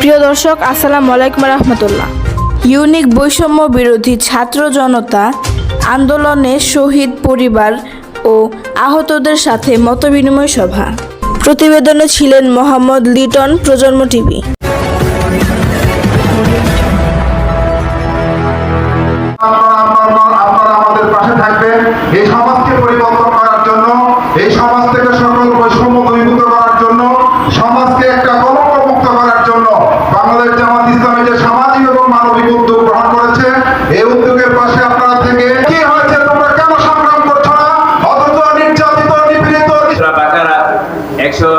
প্রিয় দর্শক, আসসালামু আলাইকুম রহমতুল্লাহ। ইউনিক বৈষম্য বিরোধী ছাত্র জনতা আন্দোলনে শহীদ পরিবার ও আহতদের সাথে মতবিনিময় সভা। প্রতিবেদনে ছিলেন মোহাম্মদ লিটন, প্রজন্ম টিভি। এই সমাজকে পরিবর্তন করার জন্য, এই সমাজ থেকে সকল বৈষম্য দূরীভূত একশো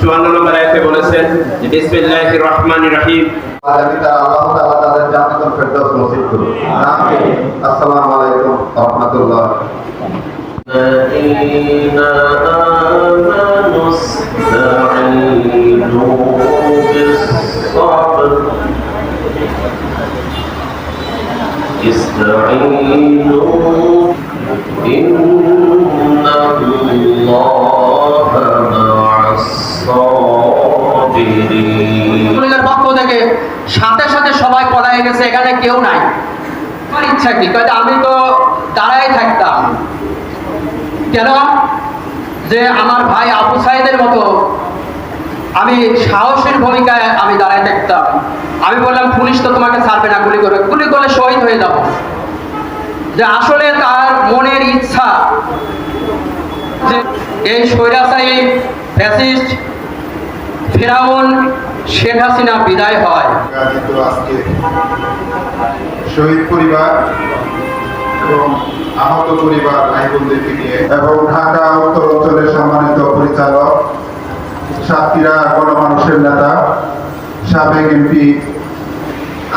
চুয়ান্ন নম্বর আয়াতে বলেছেন যে বিসমিল্লাহির রহমানির রহিম আগামী তারা আল্লাহ তাআলা তাদের জান্নাতুল ফেরদাউস নসিব করুন আমিন আসসালামু আলাইকুম ওয়া রাহমাতুল্লাহ الذين آمنوا استعينوا بالصبر استعينوا إن الله مع الصابرين পুলিশের পক্ষ থেকে সাথে সাথে সবাই পলায় গেছে, এখানে কেউ নাই। আমার ইচ্ছা কি? আমি তো দাঁড়াই থাকতাম। কেন? যে আমার ভাই আবু সাইদের মতো আমি সাহসের ভূমিকায় আমি দাঁড়ায় থাকতাম। আমি বললাম, পুলিশ তো তোমাকে ছাড়বে না, গুলি করবে। গুলি করলে শহীদ হয়ে যাব। যে আসলে তার মনের ইচ্ছা যে এই স্বৈরাচারী, ফ্যাসিস্ট ফেরাউন শেখ হাসিনা বিদায় হয়। আজকে শহীদ পরিবার এবং আহত পরিবার ভাই বোনদেরকে নিয়ে এবং ঢাকা উত্তর অঞ্চলের সম্মানিত পরিচালক সাতক্ষীরা গণমানুষের নেতা সাবেক এমপি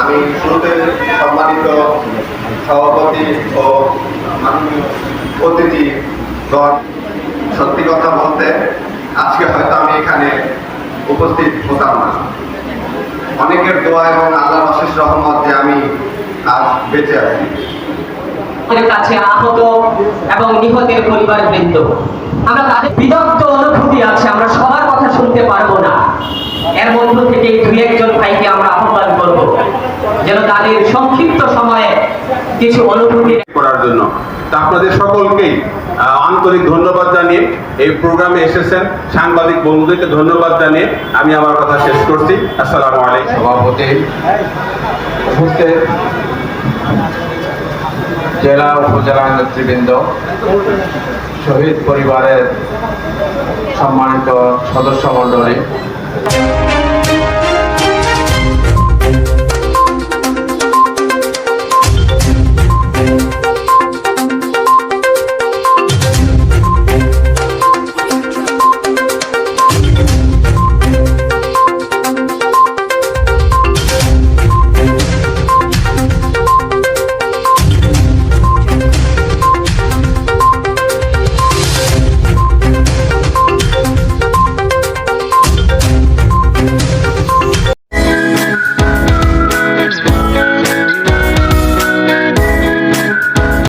আমি শুরুতে সম্মানিত সভাপতি ও অতিথিগণ সত্যি কথা বলতে আজকে হয়তো আমি এখানে উপস্থিত হতাম না। অনেকের দোয়া এবং আল্লাহর অশেষ রহমত যে আমি আজ বেঁচে আছি। কাছে আহত এবং নিহতের পরিবার বৃন্দ আমরা তাদের বিদগ্ধ অনুভূতি আছে, আমরা সবার কথা শুনতে পারব না। এর মধ্য থেকে দুই একজন ভাইকে আমরা আহ্বান করব, যেন তাদের সংক্ষিপ্ত সময়ে কিছু অনুভূতি করার জন্য। তা আপনাদের সকলকেই আন্তরিক ধন্যবাদ জানিয়ে এই প্রোগ্রামে এসেছেন। সাংবাদিক বন্ধুদেরকে ধন্যবাদ জানিয়ে আমি আমার কথা শেষ করছি। আসসালামু আলাইকুম। সভাপতি উপস্থিত জেলা উপজেলা নেতৃবৃন্দ শহীদ পরিবারের সম্মানিত সদস্য মণ্ডলী।